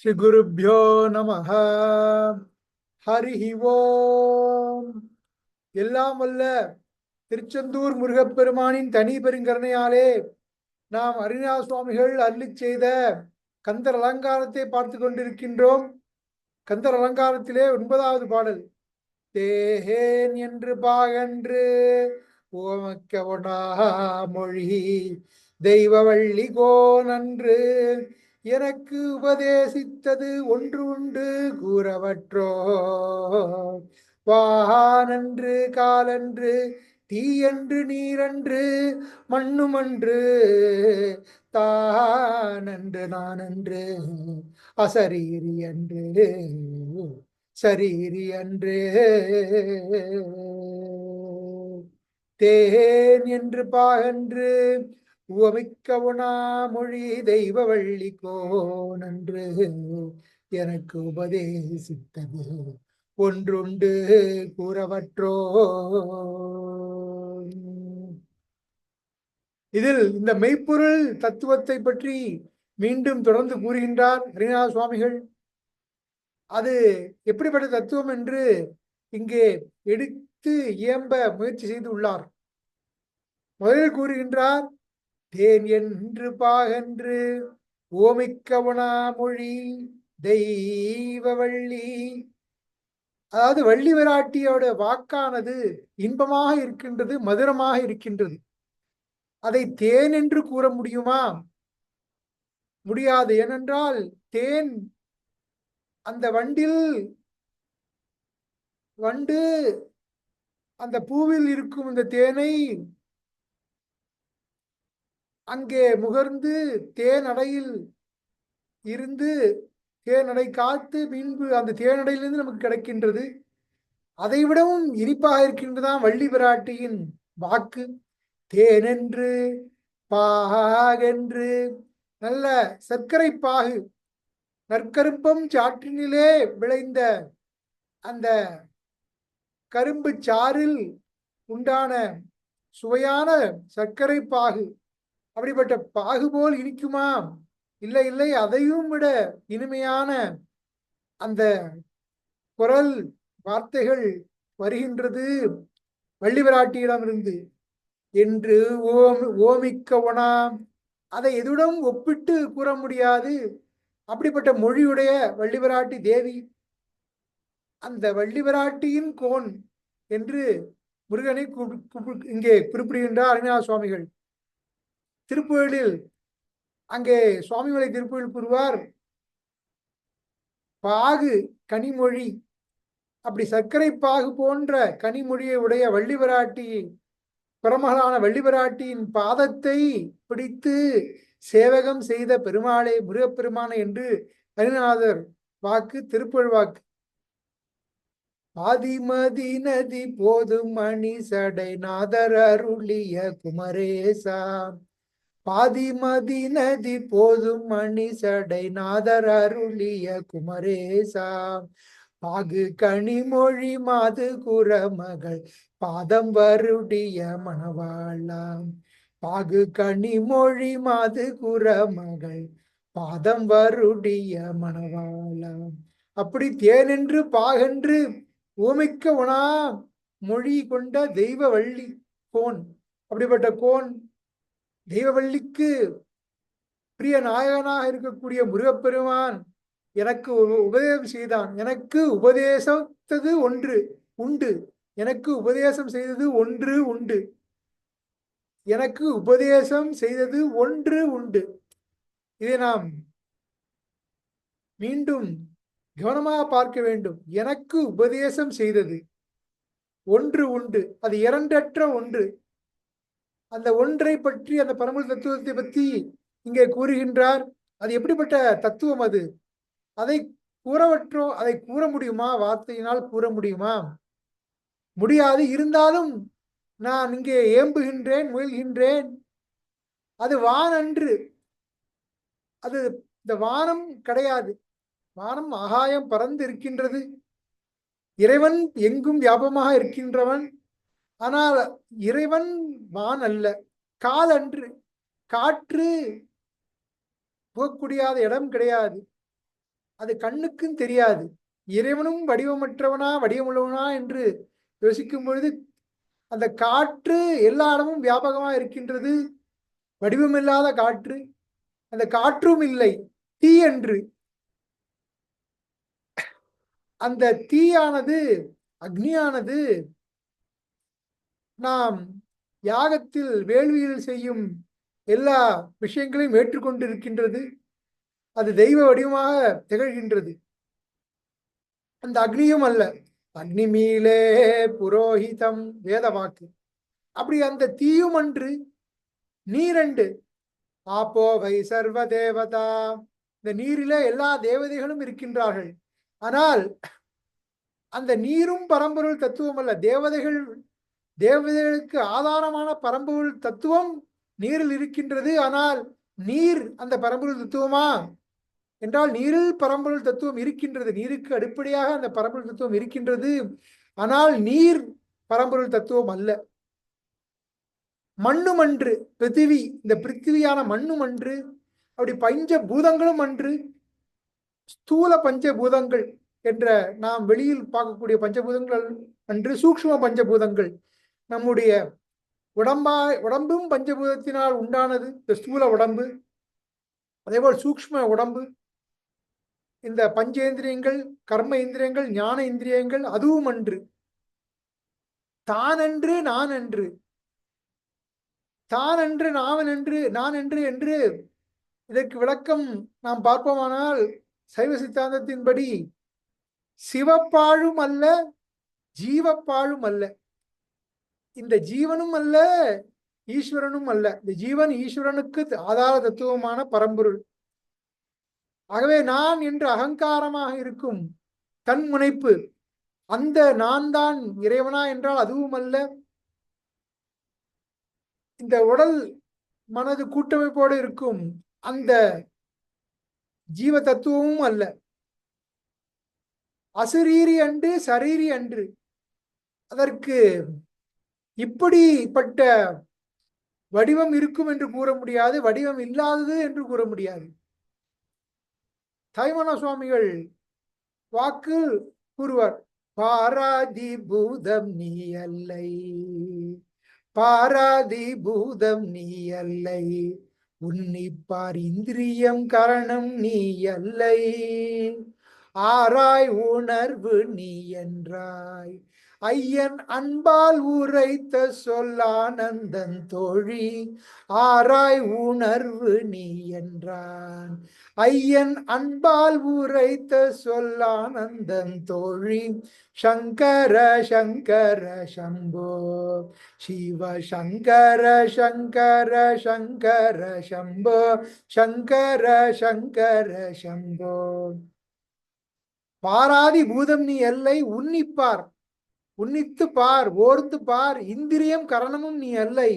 ஸ்ரீகுருப்போ நம ஹரி ஓம். எல்லாம் வல்ல திருச்செந்தூர் முருகப்பெருமானின் தனி பெருங்கருணையாலே நாம் அருணா சுவாமிகள் அருளி செய்த கந்தர் அலங்காரத்தை பார்த்து கொண்டிருக்கின்றோம். கந்தர் அலங்காரத்திலே ஒன்பதாவது பாடல். தேஹேன் என்று பாகன்று ஓமக்கவனா மொழி. தெய்வவள்ளி கோனன்று எனக்கு உபதேசித்தது ஒன்று உண்டு கூறவற்றோ? வானன்று காலன்று தீயன்று நீரன்று மண்ணுமன்று தானன்று நானன்று அசரீரி அன்று சரீரி அன்று. தேன் என்று பாகன்று உவமிக்கவுனா மொழி தெய்வ வள்ளி கோனன்று எனக்கு உபதேசித்தது. ஒன்றுண்டு கூறவற்றோ. இதில் இந்த மெய்ப்பொருள் தத்துவத்தை பற்றி மீண்டும் தொடர்ந்து கூறுகின்றார் ஹரிநாத சுவாமிகள். அது எப்படிப்பட்ட தத்துவம் என்று இங்கே எடுத்து இயம்ப முயற்சி செய்து உள்ளார். முதலில் கூறுகின்றார் தேன் என்று பாகன்று ஓமிக்கவனா மொழி தெய்வ வள்ளி. அதாவது வள்ளி விராட்டியோட வாக்கானது இன்பமாக இருக்கின்றது மதுரமாக இருக்கின்றது. அதை தேன் என்று கூற முடியுமா? முடியாது. ஏனென்றால் தேன் அந்த வண்டில் வண்டு அந்த பூவில் இருக்கும் இந்த தேனை அங்கே முகர்ந்து தேனடையில் இருந்து தேனடை காத்து பின்பு அந்த தேனடையிலிருந்து நமக்கு கிடைக்கின்றது. அதைவிடவும் இனிப்பாக இருக்கின்றதான் வள்ளி பிராட்டியின் வாக்கு. தேனென்று பாகென்று நல்ல சர்க்கரை பாகு. நற்கரும்பம் சாற்றினிலே விளைந்த அந்த கரும்பு சாறில் உண்டான சுவையான சர்க்கரை பாகு. அப்படிப்பட்ட பாகுபோல் இனிக்குமா இல்லை இல்லை அதையும் விட இனிமையான அந்த குரல் வார்த்தைகள் வருகின்றது. வள்ளிவராட்டியிடமிருந்து என்று ஓம் ஓமிக்கவனா அதை எதுடன் ஒப்பிட்டு கூற முடியாது. அப்படிப்பட்ட மொழியுடைய வள்ளிவராட்டி தேவி அந்த வள்ளிவராட்டியின் கோன் என்று முருகனை இங்கே குறிப்பிடுகின்றார் அருணா சுவாமிகள் திருப்புகழில் அங்கே சுவாமிமலை திருப்புகழ் கூறுவார் பாகு கனிமொழி அப்படி சர்க்கரை பாகு போன்ற கனிமொழியை உடைய வள்ளிவராட்டி பிரமகளான வள்ளிவராட்டியின் பாதத்தை பிடித்து சேவகம் செய்த பெருமாளே முருகப்பெருமானை என்று ஹரிநாதர் வாக்கு திருப்புழ் வாக்கு. ஆதிமதி நதி போதும் மணி சடை நாதர் அருளிய குமரேசா. பாதிமதி நதி போதும் மணி சடை நாதர் அருளிய குமரேசா. பாகு கனிமொழி மாது குரமகள் பாதம் வருடிய மணவாளாம். பாகு கனிமொழி மாது குரமகள் பாதம் வருடிய மணவாளாம். அப்படி தேனென்று பாகென்று ஓமிக்க உணா மொழி கொண்ட தெய்வ வள்ளி கோன் அப்படிப்பட்ட கோன் தெய்வவள்ளிக்கு பிரிய நாயகனாக இருக்கக்கூடிய முருகப்பெருமான் எனக்கு உபதேசம் செய்தான். எனக்கு உபதேசத்தது ஒன்று உண்டு. எனக்கு உபதேசம் செய்தது ஒன்று உண்டு. எனக்கு உபதேசம் செய்தது ஒன்று உண்டு. இதை நாம் மீண்டும் கவனமாக பார்க்க வேண்டும். எனக்கு உபதேசம் செய்தது ஒன்று உண்டு. அது இரண்டற்ற ஒன்று. அந்த ஒன்றை பற்றி அந்த பரமல் தத்துவத்தை பற்றி இங்கே கூறுகின்றார். அது எப்படிப்பட்ட தத்துவம் அது? அதை கூறவற்றோ அதை கூற முடியுமா? வார்த்தையினால் கூற முடியுமா? முடியாது. இருந்தாலும் நான் இங்கே ஏம்புகின்றேன் முயல்கின்றேன். அது வானன்று அது இந்த வானம் கிடையாது. வானம் ஆகாயம் பறந்து இருக்கின்றது. இறைவன் எங்கும் வியாபமாக இருக்கின்றவன். ஆனால் இறைவன் வான் அல்ல. கால் அன்று காற்று போகக்கூடியாத இடம் கிடையாது. அது கண்ணுக்கும் தெரியாது. இறைவனும் வடிவமற்றவனா வடிவமுள்ளவனா என்று யோசிக்கும் பொழுது அந்த காற்று எல்லா இடமும் வியாபகமா இருக்கின்றது. வடிவமில்லாத காற்று. அந்த காற்றும் இல்லை. தீ என்று அந்த தீயானது அக்னியானது நாம் யாகத்தில் வேள்வியில் செய்யும் எல்லா விஷயங்களையும் ஏற்றுக்கொண்டிருக்கின்றது. அது தெய்வ வடிவமாக திகழ்கின்றது. அந்த அக்னியும் அல்ல. அக்னிமீலே புரோஹிதம் வேத வாக்கு. அப்படி அந்த தீயும் அன்று நீரண்டு. ஆப்போவை சர்வ தேவதா. இந்த நீரிலே எல்லா தேவதைகளும் இருக்கின்றார்கள். ஆனால் அந்த நீரும் பரம்பொருள் தத்துவம் அல்ல. தேவதைகள் தேவதைகளுக்கு ஆதாரமான பரம்பொருள் தத்துவம் நீரில் இருக்கின்றது. ஆனால் நீர் அந்த பரம்பொருள் தத்துவமா? என்றால் நீரில் பரம்பொருள் தத்துவம் இருக்கின்றது. நீருக்கு அடிப்படையாக அந்த பரம்பொருள் தத்துவம் இருக்கின்றது. ஆனால் நீர் பரம்பொருள் தத்துவம் அல்ல. மண்ணும் அன்று பிருத்திவி இந்த பிருத்திவியான மண்ணும் அன்று அப்படி பஞ்ச பூதங்களும் அன்று ஸ்தூல பஞ்சபூதங்கள் என்ற நாம் வெளியில் பார்க்கக்கூடிய பஞ்சபூதங்கள் அன்று சூக்ஷ்ம பஞ்சபூதங்கள் நம்முடைய உடம்பா உடம்பும் பஞ்சபூதத்தினால் உண்டானது இந்த ஸ்தூல உடம்பு அதேபோல் சூக்ஷ்ம உடம்பு இந்த பஞ்சேந்திரியங்கள் கர்ம இந்திரியங்கள் ஞான இந்திரியங்கள் அதுவும் அன்று. தானன்று நான் என்று தான் என்று நாவன் என்று நான் என்று என்று இதற்கு விளக்கம் நாம் பார்ப்போமானால் சைவ சித்தாந்தத்தின்படி சிவப்பாழும் அல்ல ஜீவப்பாழும் அல்ல. இந்த ஜீவனும் அல்ல ஈஸ்வரனும் அல்ல. இந்த ஜீவன் ஈஸ்வரனுக்கு ஆதார தத்துவமான பரம்பொருள். ஆகவே நான் என்று அகங்காரமாக இருக்கும் தன் முனைப்பு அந்த நான் தான் இறைவனா என்றால் அதுவும் அல்ல. இந்த உடல் மனது கூட்டமைப்போடு இருக்கும் அந்த ஜீவ தத்துவமும் அல்ல. அசரீரி அன்று சரீரி அன்று. அதற்கு இப்படிப்பட்ட வடிவம் இருக்கும் என்று கூற முடியாது வடிவம் இல்லாதது என்று கூற முடியாது. தைமன சுவாமிகள் வாக்கு கூறுவார் பாராதி பூதம் நீ அல்லை பாராதி பூதம் நீ அல்லை உன்னிப்பார் இந்திரியம் கரணம் நீ அல்லை ஆராய் உணர்வு நீ என்றாய். ஐயன் அன்பால் உரைத்த சொல்லானந்தன் தோழி ஆராய் உணர்வு நீ என்றான். ஐயன் அன்பால் உரைத்த சொல்லானந்தன் தோழி சங்கர சங்கர சம்போ சிவ சங்கர சங்கர சங்கர சம்போ சங்கர சங்கர சம்போ. பாராதி பூதம் நீ எல்லை உன்னிப்பார். உன்னித்து பார் ஓர்ந்து பார் இந்திரியம் கரணமும் நீ அல்லை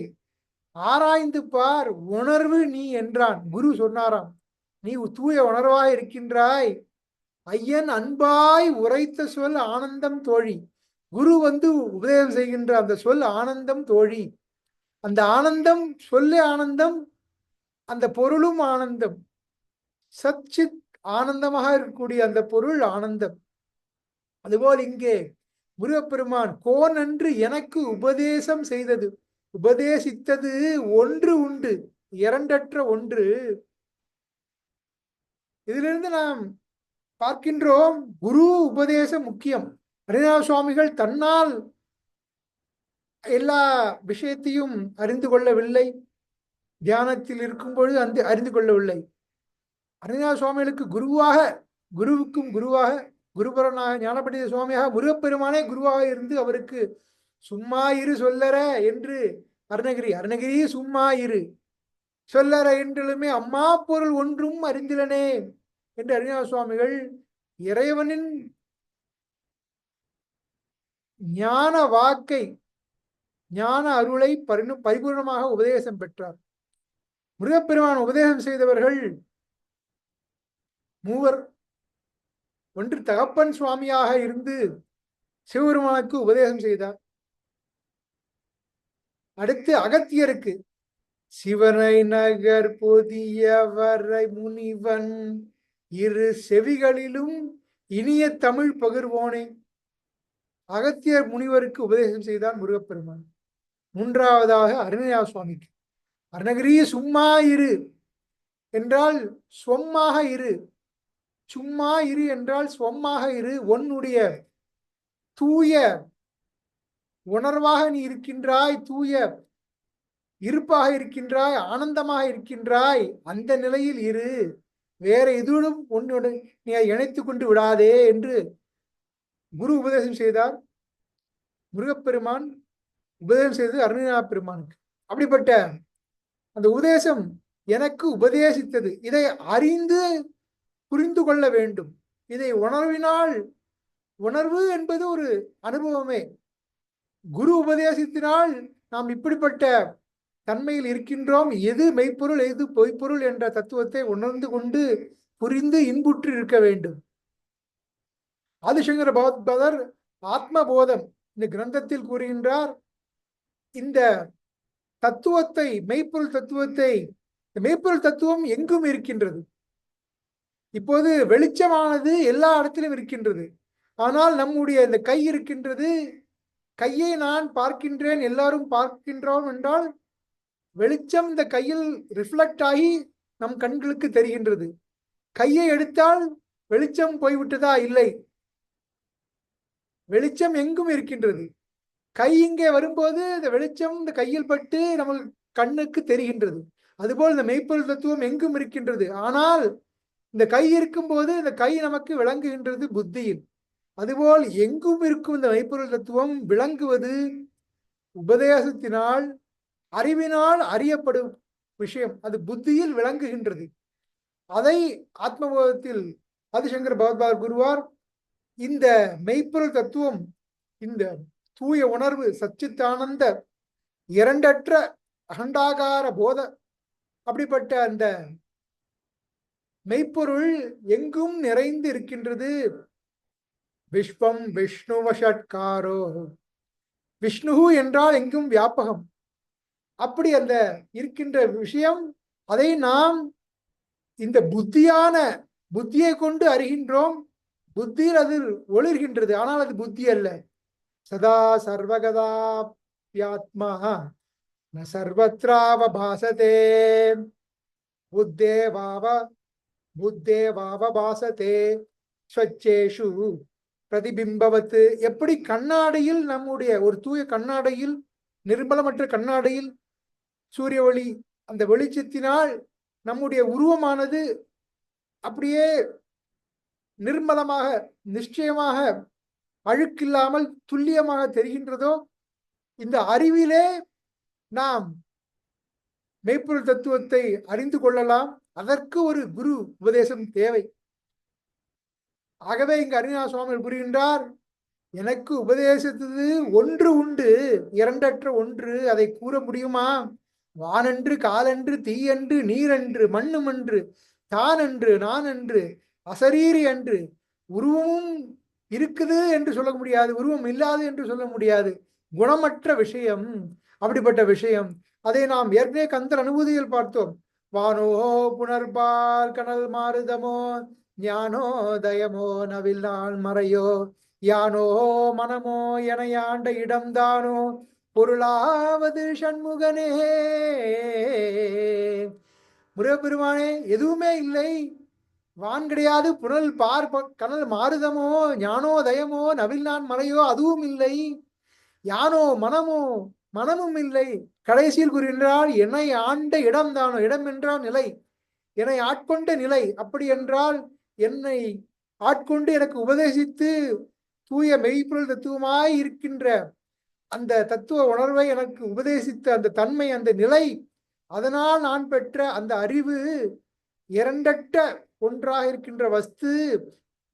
ஆராய்ந்து பார் உணர்வு நீ என்றான். குரு சொன்னாராம் நீ தூய உணர்வாய் இருக்கின்றாய். ஐயன் அன்பாய் உரைத்த சொல் ஆனந்தம் தோழி. குரு வந்து உபதேசம் செய்கின்ற அந்த சொல் ஆனந்தம் தோழி. அந்த ஆனந்தம் சொல்லே ஆனந்தம் அந்த பொருளும் ஆனந்தம். சச்சித் ஆனந்தமாக இருக்கக்கூடிய அந்த பொருள் ஆனந்தம். அதுபோல் இங்கே முருகப்பெருமான் கோன் என்று எனக்கு உபதேசம் செய்தது. உபதேசித்தது ஒன்று உண்டு இரண்டற்ற ஒன்று. இதிலிருந்து நாம் பார்க்கின்றோம் குரு உபதேசம் முக்கியம். ஹரிநாத சுவாமிகள் தன்னால் எல்லா விஷயத்தையும் அறிந்து கொள்ளவில்லை. தியானத்தில் இருக்கும் பொழுது அந்த அறிந்து கொள்ளவில்லை. அருணா சுவாமிகளுக்கு குருவாக குருவுக்கும் குருவாக குருபரனாக ஞானபண்டித சுவாமியாக முருகப்பெருமானே குருவாக இருந்து அவருக்கு சும்மா இரு சொல்லற என்று அருணகிரி அருணகிரி சும்மா இரு சொல்லற என்றுமே அம்மா பொருள் ஒன்றும் அறிந்திலனே என்று அருணா சுவாமிகள் இறைவனின் ஞான வாக்கை ஞான அருளை பரிணு பரிபூர்ணமாக உபதேசம் பெற்றார். முருகப்பெருமான் உபதேசம் செய்தவர்கள் மூவர் ஒன்று தகப்பன் சுவாமியாக இருந்து சிவபெருமானுக்கு உபதேசம் செய்தார். அடுத்து அகத்தியருக்கு சிவனை நகர் பொதியவரை முனிவன் இரு செவிகளிலும் இனிய தமிழ் பகிர்வோனே. அகத்தியர் முனிவருக்கு உபதேசம் செய்தான் முருகப்பெருமான். மூன்றாவதாக அருணயா சுவாமிக்கு. அருணகிரி சும்மா இரு. என்றால் சொம்மாக இரு. சும்மா இரு என்றால் சொம்மாக இரு. உன்னுடைய தூய உணர்வாக நீ இருக்கின்றாய் தூய இருப்பாக இருக்கின்றாய் ஆனந்தமாக இருக்கின்றாய். அந்த நிலையில் இரு. வேற எதுவும் உன்னுடன் நீ இணைத்து கொண்டு விடாதே என்று குரு உபதேசம் செய்தார். முருகப்பெருமான் உபதேசம் செய்தது அருணா பெருமானுக்கு. அப்படிப்பட்ட அந்த உபதேசம் எனக்கு உபதேசித்தது. இதை அறிந்து புரிந்து கொள்ள வேண்டும். இதை உணர்வினால் உணர்வு என்பது ஒரு அனுபவமே. குரு உபதேசத்தினால் நாம் இப்படிப்பட்ட தன்மையில் இருக்கின்றோம். எது மெய்ப்பொருள் எது பொய்ப்பொருள் என்ற தத்துவத்தை உணர்ந்து கொண்டு புரிந்து இன்புற்று இருக்க வேண்டும். ஆதிசங்கர பகவத்பதர் ஆத்மபோதம் இந்த கிரந்தத்தில் கூறுகின்றார். இந்த தத்துவத்தை மெய்ப்பொருள் தத்துவத்தை மெய்ப்பொருள் தத்துவம் எங்கும் இருக்கின்றது. இப்போது வெளிச்சமானது எல்லா இடத்திலும் இருக்கின்றது. ஆனால் நம்முடைய இந்த கை இருக்கின்றது கையை நான் பார்க்கின்றேன் எல்லாரும் பார்க்கின்றோம் என்றால் வெளிச்சம் இந்த கையில் ரிஃப்ளெக்ட் ஆகி நம் கண்களுக்கு தெரிகின்றது. கையை எடுத்தால் வெளிச்சம் போய்விட்டதா? இல்லை. வெளிச்சம் எங்கும் இருக்கின்றது. கை இங்கே வரும்போது இந்த வெளிச்சம் இந்த கையில் பட்டு நமக்கு கண்ணுக்கு தெரிகின்றது. அதுபோல் இந்த மெய்ப்பொருள் தத்துவம் எங்கும் இருக்கின்றது. ஆனால் இந்த கை இருக்கும்போது இந்த கை நமக்கு விளங்குகின்றது புத்தியில். அதுபோல் எங்கும் இருக்கும் இந்த மெய்ப்பொருள் தத்துவம் விளங்குவது உபதேசத்தினால் அறிவினால் அறியப்படும் விஷயம். அது புத்தியில் விளங்குகின்றது. அதை ஆத்மபோதத்தில் ஆதிசங்கர் பகவத்பார் குருவார் இந்த மெய்ப்பொருள் தத்துவம் இந்த தூய உணர்வு சச்சித்தானந்த இரண்டற்ற அகண்டாகார போத அப்படிப்பட்ட அந்த மெய்ப்பொருள் எங்கும் நிறைந்து இருக்கின்றது விஸ்வம் விஷ்ணுவஷட்காரோ. விஷ்ணு என்றால் எங்கும் வியாபகம். அப்படி அந்த இருக்கின்ற விஷயம் அதை நாம் இந்த புத்தியான புத்தியை கொண்டு அறிகின்றோம். புத்தியில் அது ஒளிர்கின்றது ஆனால் அது புத்தி அல்ல. சதா சர்வகதாத்மா ந சர்வத்ராவ பாசதே புத்தேவாவ புத்தேவாவ பாசதே ஸ்வச்சேஷு. பிரதிபிம்பவத்து எப்படி கண்ணாடியில் நம்முடைய ஒரு தூய கண்ணாடியில் நிர்மலமற்ற கண்ணாடியில் சூரிய ஒளி அந்த வெளிச்சத்தினால் நம்முடைய உருவமானது அப்படியே நிர்மலமாக நிச்சயமாக அழுக்கில்லாமல் துல்லியமாக தெரிகின்றதோ இந்த அறிவிலே நாம் மெய்ப்பொருள் தத்துவத்தை அறிந்து கொள்ளலாம். அதற்கு ஒரு குரு உபதேசம் தேவை. ஆகவே இங்கு அருணா சுவாமி புரிகின்றார் எனக்கு உபதேசித்தது ஒன்று உண்டு இரண்டற்ற ஒன்று அதை கூற முடியுமா? வானன்று காலன்று தீயன்று நீரன்று மண்ணுமன்று தானன்று நான் அசரீரி அன்று உருவமும் இருக்குது என்று சொல்ல முடியாது உருவம் இல்லாது என்று சொல்ல முடியாது. குணமற்ற விஷயம் அப்படிப்பட்ட விஷயம். அதை நாம் ஏற்கனவே கந்தர் அனுபூதியில் பார்த்தோம். வானோ புனர்பால் கடல் மாறுதமோ ஞானோதயமோ நவில் நவில் மறையோ யானோ மனமோ என ஆண்ட இடம்தானோ பொருளாவது சண்முகனே. முருகப்பெருமானே எதுவுமே இல்லை. வான் கிடையாது புனல் பார் கடல் மாறுதமோ ஞானோதயமோ நவில் நான் மறையோ அதுவும் இல்லை. யானோ மனமோ மனமும் இல்லை. கடைசியில் கூறுகின்றால் என்னை ஆண்ட இடம் தானோ? இடம் என்றால் நிலை. என்னை ஆட்கொண்ட நிலை. அப்படி என்றால் என்னை ஆட்கொண்டு எனக்கு உபதேசித்து தூய மெய்ப்பொருள் தத்துவமாய் இருக்கின்ற அந்த தத்துவ உணர்வை எனக்கு உபதேசித்த அந்த தன்மை அந்த நிலை அதனால் நான் பெற்ற அந்த அறிவு இரண்டட்ட ஒன்றாக இருக்கின்ற வஸ்து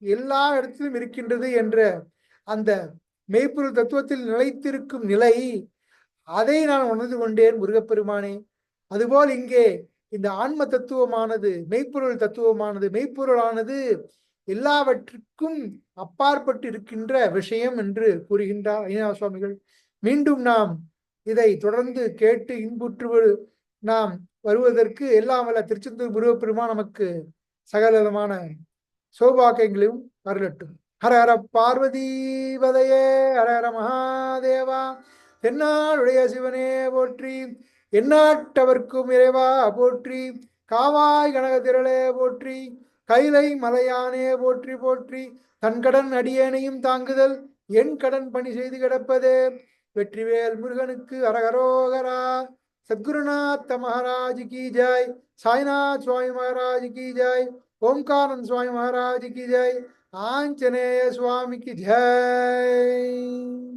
எல்லா இடத்திலும் இருக்கின்றது என்ற அந்த மெய்ப்பொருள் தத்துவத்தில் நிலைத்திருக்கும் நிலை அதை நான் உணர்ந்து கொண்டேன் முருகப்பெருமானே. அதுபோல் இங்கே இந்த ஆன்ம தத்துவமானது மெய்ப்பொருள் தத்துவமானது மெய்ப்பொருளானது எல்லாவற்றுக்கும் அப்பாற்பட்டு இருக்கின்ற விஷயம் என்று கூறுகின்றார் ஐநா சுவாமிகள் மீண்டும் நாம் இதை தொடர்ந்து கேட்டு இன்புற்று நாம் வருவதற்கு எல்லாம் வல்ல திருச்செந்தூர் முருகப்பெருமா நமக்கு சகலமான சௌபாக்கியங்களையும் அருளட்டும் ஹர ஹர பார்வதி பதையே ஹர ஹர மகாதேவா. தென்னாளுடைய சிவனே போற்றி எந்நாட்டவர்க்கும் இறைவா போற்றி காவாய் கனகதிரளே போற்றி கைலை மலையானே போற்றி போற்றி. தன் கடன் அடியேனையும் தாங்குதல் என் கடன் பணி செய்து கிடப்பதே. வெற்றிவேல் முருகனுக்கு அரகரோகரா சத்குருநாத்த மகாராஜ் கி ஜாய். சாய்நாத் சுவாமி மகாராஜ் கி ஜாய். ஓம்காரன் சுவாமி மகாராஜ் கி ஜாய். ஆஞ்சநேய சுவாமிக்கு ஜெய்.